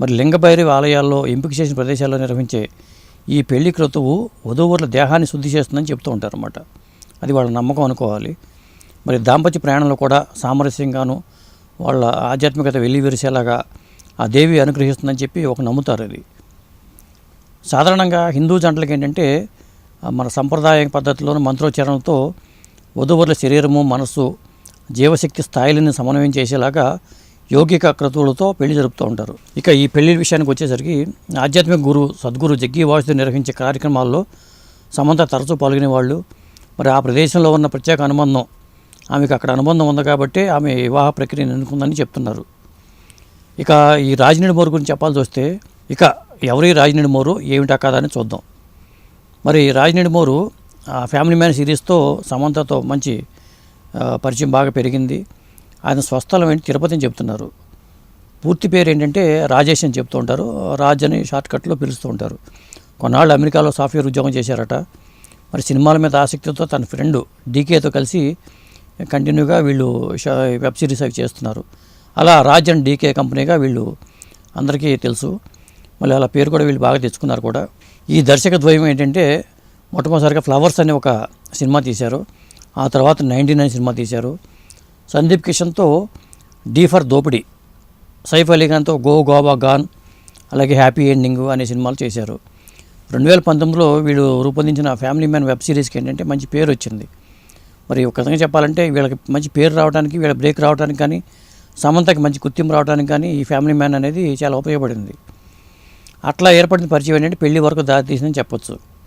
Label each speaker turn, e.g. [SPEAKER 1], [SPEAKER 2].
[SPEAKER 1] మరి లింగభైరవి ఆలయాల్లో ఎంపిక చేసిన ప్రదేశాల్లో నిర్వహించే ఈ పెళ్ళి క్రతువు వధూవరుల దేహాన్ని శుద్ధి చేస్తుందని చెప్తూ ఉంటారన్నమాట. అది వాళ్ళ నమ్మకం అనుకోవాలి. మరి దాంపత్య ప్రయాణంలో కూడా సామరస్యంగాను వాళ్ళ ఆధ్యాత్మికత వెళ్ళి విరిసేలాగా ఆ దేవి అనుగ్రహిస్తుందని చెప్పి ఒక నమ్ముతారు అది. సాధారణంగా హిందూ జంటలకు ఏంటంటే మన సంప్రదాయ పద్ధతిలోని మంత్రోచ్చారణతో వధువరుల శరీరము మనస్సు జీవశక్తి స్థాయిలను సమన్వయం చేసేలాగా యోగిక క్రతువులతో పెళ్ళి జరుపుతూ ఉంటారు. ఇక ఈ పెళ్ళి విషయానికి వచ్చేసరికి ఆధ్యాత్మిక గురువు సద్గురు జగ్గి వాసుదేవ్ నిర్వహించే కార్యక్రమాల్లో సమంత తరచూ పాల్గొనే వాళ్ళు. మరి ఆ ప్రదేశంలో ఉన్న ప్రత్యేక అనుబంధం ఆమెకు అక్కడ అనుబంధం ఉంది కాబట్టి ఆమె వివాహ ప్రక్రియను ఎన్నుకుందని చెప్తున్నారు. ఇక ఈ రాజనీడి మోరు గురించి చెప్పాల్సి వస్తే ఇక ఎవరి రాజనీడి మోరు ఏమిటా కాదా అని చూద్దాం. మరి రాజనీడి మోరు ఆ ఫ్యామిలీ మ్యాన్ సిరీస్తో సమంతతో మంచి పరిచయం బాగా పెరిగింది. ఆయన స్వస్థలం ఏంటి తిరుపతి అని చెప్తున్నారు. పూర్తి పేరు ఏంటంటే రాజేష్ అని చెప్తూ ఉంటారు. రాజ్ అని షార్ట్కట్లో పిలుస్తూ ఉంటారు. కొన్నాళ్ళు అమెరికాలో సాఫ్ట్వేర్ ఉద్యోగం చేశారట. మరి సినిమాల మీద ఆసక్తితో తన ఫ్రెండ్ డీకేతో కలిసి కంటిన్యూగా వీళ్ళు షా- వెబ్ సిరీస్ అవి చేస్తున్నారు. అలా రాజ్ అండ్ డీకే కంపెనీగా వీళ్ళు అందరికీ తెలుసు. మళ్ళీ అలా పేరు కూడా వీళ్ళు బాగా తెచ్చుకున్నారు కూడా. ఈ దర్శక ద్వయం ఏంటంటే మొట్టమొదటిసారిగా ఫ్లవర్స్ అనే ఒక సినిమా తీశారు. ఆ తర్వాత నైంటీ నైన్ సినిమా తీశారు. Sandeep కిషన్తో D for Dopidi. సైఫ్ అలీఖాన్తో గో గోవా గాన్ అలాగే హ్యాపీ ఎండింగ్ అనే సినిమాలు చేశారు. రెండు వేల పంతొమ్మిదిలో వీళ్ళు రూపొందించిన ఫ్యామిలీ మ్యాన్ వెబ్ సిరీస్కి ఏంటంటే మంచి పేరు వచ్చింది. మరి ఒక విధంగా చెప్పాలంటే వీళ్ళకి మంచి పేరు రావడానికి వీళ్ళ బ్రేక్ రావడానికి కానీ సమంతకి మంచి గుర్తింపు రావడానికి కానీ ఈ ఫ్యామిలీ మ్యాన్ అనేది చాలా ఉపయోగపడింది. అట్లా ఏర్పడిన పరిచయం ఏంటంటే పెళ్ళి వరకు దారితీసిందని చెప్పొచ్చు.